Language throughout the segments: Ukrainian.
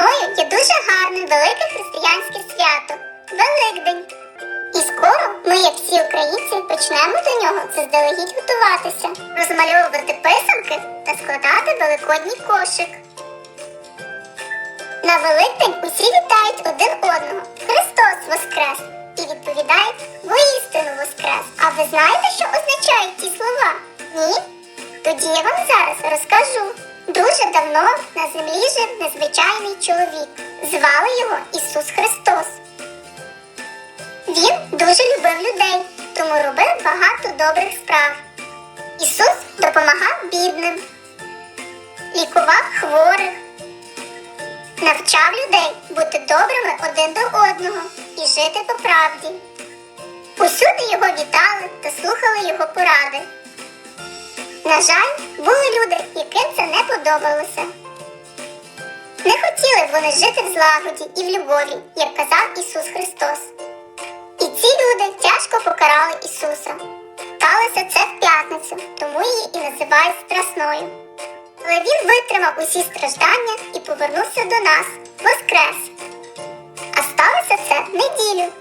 є дуже гарне велике християнське свято Великдень. І скоро ми, як всі українці, почнемо до нього заздалегідь готуватися, розмальовувати писанки та складати великодній кошик. На Великдень усі вітають один одного. Христос Воскрес! І відповідають воістину Воскрес. А ви знаєте, що означають ці слова? Ні? Тоді я вам зараз розкажу. Дуже давно на землі жив незвичайний чоловік. Звали його Ісус Христос. Він дуже любив людей, тому робив багато добрих справ. Ісус допомагав бідним, лікував хворих, навчав людей бути добрими один до одного і жити по правді. Усюди його вітали та слухали його поради. Жаль, були люди, яким це не подобалося. Не хотіли вони жити в злагоді і в любові, як казав Ісус Христос. І ці люди тяжко покарали Ісуса. Сталося це в п'ятницю, тому її і називають страсною. Але він витримав усі страждання і повернувся до нас, воскрес. А сталося це в неділю.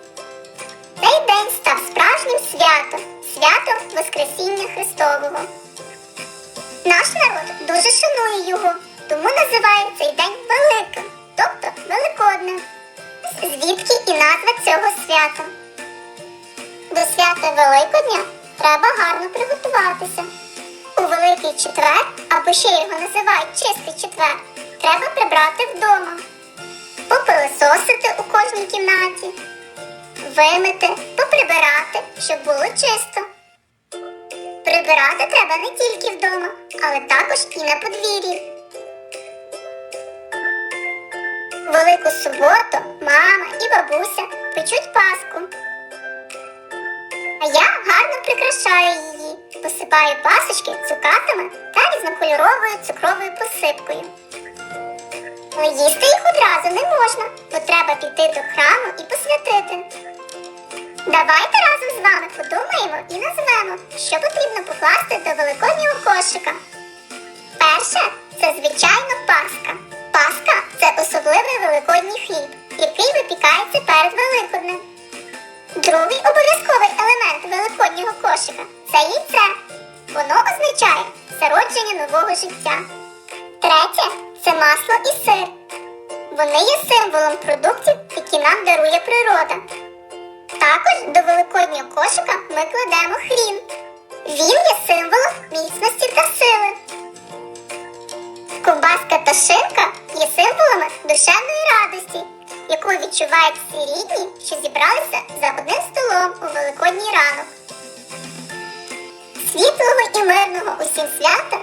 Цей день став справжнім святом, святом Воскресіння Христового. Наш народ дуже шанує його, тому називає цей день великим, тобто великодним. Звідки і назва цього свята. До свята Великодня треба гарно приготуватися. У Великий четвер, або ще його називають чистий четвер, треба прибрати вдома, попилисосити у кожній кімнаті, вимити, поприбирати, щоб було чисто. Прибирати треба не тільки вдома, але також і на подвір'ї. Велику суботу мама і бабуся печуть паску. А я гарно прикрашаю її, посипаю пасочки цукатами та різнокольоровою цукровою посипкою. Але їсти їх одразу не можна, бо треба піти до храму і посвятити. Давайте разом з вами подумаємо і назвемо, що потрібно Обов'язковий елемент великоднього кошика це яйце. Воно означає зародження нового життя. Третє це масло і сир. Вони є символом продуктів, які нам дарує природа. Також до великоднього кошика ми кладемо хрін. Він є символом міцності та сили. Ковбаска та шинка є символами душевної радості, яку відчувають всі рідні, що зібралися за одним у великодній ранок. Світлого і мирного усім свята